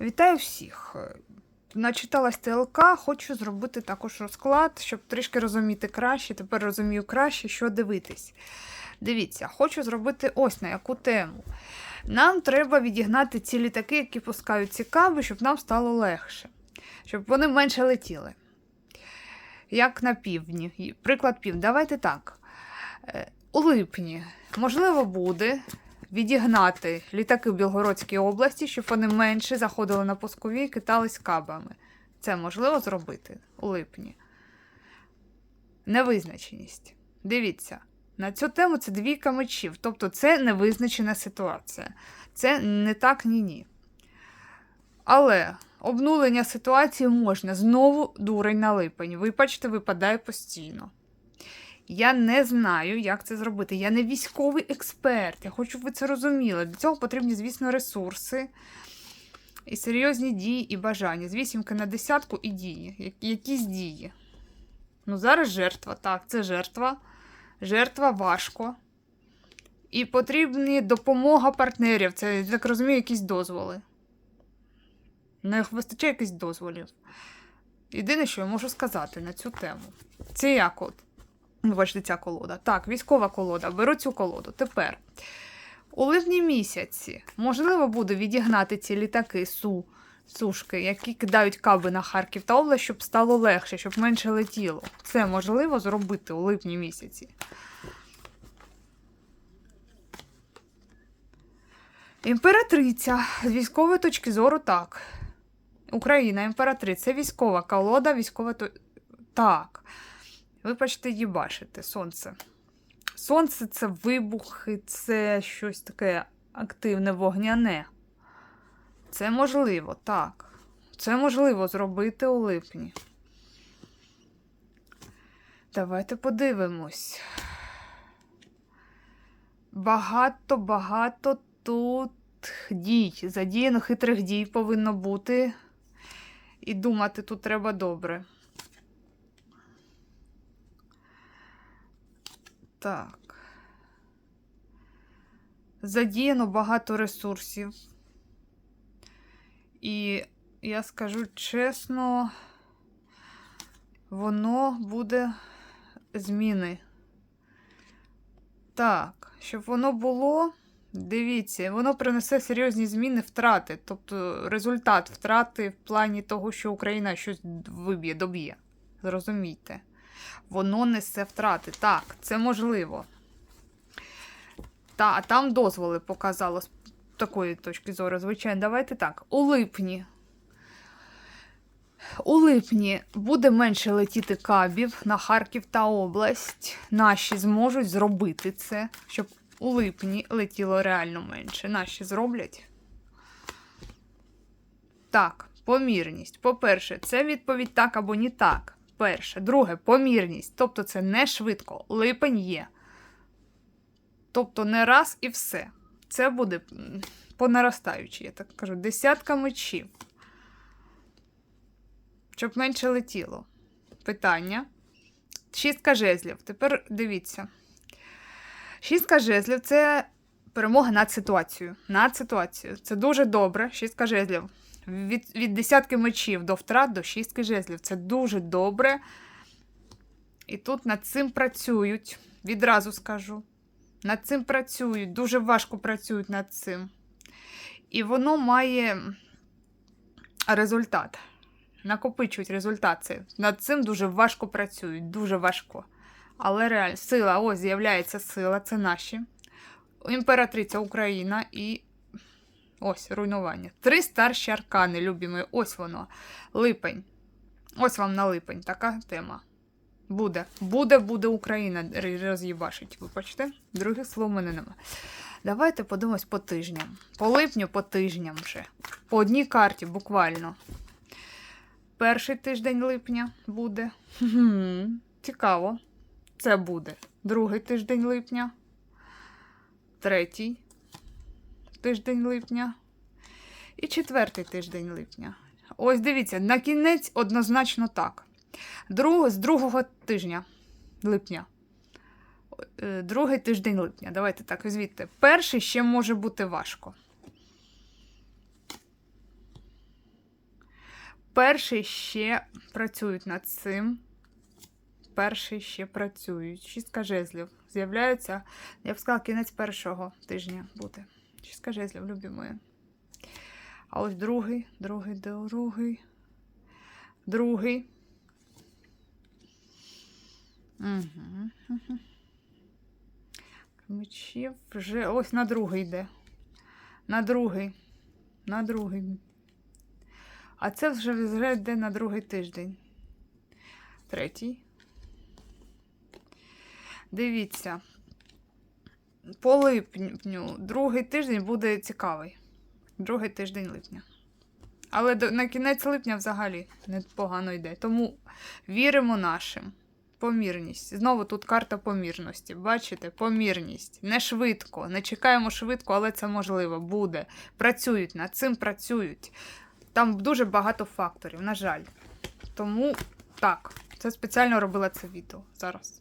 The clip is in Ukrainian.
Вітаю всіх. Начиталась ТЛК, хочу зробити також розклад, щоб трішки розуміти краще. Тепер розумію краще, що дивитись. Дивіться, хочу зробити ось на яку тему. Нам треба відігнати ці літаки, які пускають ці каби, щоб нам стало легше, щоб вони менше летіли. Як на півдні. Приклад пів. Давайте так. Е, У липні, можливо, буде відігнати літаки в Білгородській області, щоб вони менше заходили на пускові і китались кабами. Це можливо зробити у липні. Невизначеність. Дивіться, на цю тему це двійка мечів, тобто це невизначена ситуація. Це не так, ні ні. Але обнулення ситуації можна. Знову дурень на липень. Вибачте, випадає постійно. Я не знаю, як це зробити. Я не військовий експерт. Я хочу, щоб ви це розуміли. Для цього потрібні, звісно, ресурси, і серйозні дії і бажання. З вісімки на десятку і дії. Якісь дії. Ну, зараз жертва. Так, це жертва. Жертва важко. І потрібна допомога партнерів. Це, я так розумію, якісь дозволи. Не вистачає якихось дозволів. Єдине, що я можу сказати на цю тему. Це як от. Ви бачите, ця колода. Так, військова колода. Беру цю колоду. Тепер. У липні місяці можливо буде відігнати ці літаки су, сушки, які кидають каби на Харків та область, щоб стало легше, щоб менше летіло. Це можливо зробити у липні місяці. Імператриця. З військової точки зору так. Україна, імператриця. Це військова колода, військова. Так. Ви почти її бачите, сонце. Сонце це вибухи, це щось таке активне, вогняне. Це можливо, так. Це можливо зробити у липні. Давайте подивимось. Багато, багато тут дій. Задіяно хитрих дій повинно бути. І думати тут треба добре. Так. Задіяно багато ресурсів. І я скажу чесно, воно буде зміни. Так, щоб воно було, дивіться, воно принесе серйозні зміни втрати. Тобто результат втрати в плані того, що Україна щось виб'є, доб'є. Зрозумійте воно несе втрати. Так, це можливо. Та, там дозволи показало з такої точки зору, звичайно. Давайте так. У липні. У липні буде менше летіти кабів на Харків та область. Наші зможуть зробити це, щоб у липні летіло реально менше. Наші зроблять. Так, помірність. По-перше, це відповідь так або не так. Перше. Друге, помірність. Тобто це не швидко. Липень є. Тобто не раз і все. Це буде м, по наростаючій, я так кажу, десятка мечів. Щоб менше летіло. Питання. Шістка жезлів. Тепер дивіться. Шістка жезлів це перемога над ситуацією. Над ситуацією. Це дуже добре. Шістка жезлів. Від, від десятки мечів до втрат до шістки жезлів. Це дуже добре. І тут над цим працюють. Відразу скажу. Над цим працюють. Дуже важко працюють над цим. І воно має результат. Накопичують результат. Над цим дуже важко працюють. Дуже важко. Але реально, сила, ось з'являється сила, це наші. Імператриця Україна і Ось руйнування. Три старші аркани, любі мої. Ось воно. Липень. Ось вам на липень така тема. Буде. Буде, буде Україна роз'їбашить. Ви бачите? Других слов в мене нема. Давайте подивимось по тижням. По липню, по тижням вже. По одній карті, буквально. Перший тиждень липня буде. Цікаво. Це буде. Другий тиждень липня. Третій тиждень липня. І четвертий тиждень липня. Ось дивіться, на кінець однозначно так. Друг, з другого тижня липня. Е, Другий тиждень липня. Давайте так, звідти. Перший ще може бути важко. Перший ще працюють над цим. Перший ще працюють. Шістка жезлів. З'являються, я б сказала, кінець першого тижня буде. Шістка жезлів, любі мої. А ось другий, другий, другий, другий. Угу. Мечів вже ось на другий йде. На другий. На другий. А це вже вже йде на другий тиждень. Третій. Дивіться. По липню. Другий тиждень буде цікавий. Другий тиждень липня. Але на кінець липня взагалі непогано йде. Тому віримо нашим. Помірність. Знову тут карта помірності. Бачите, помірність. Не швидко. Не чекаємо швидко, але це можливо. Буде. Працюють над цим працюють. Там дуже багато факторів, на жаль. Тому так, це спеціально робила це відео зараз.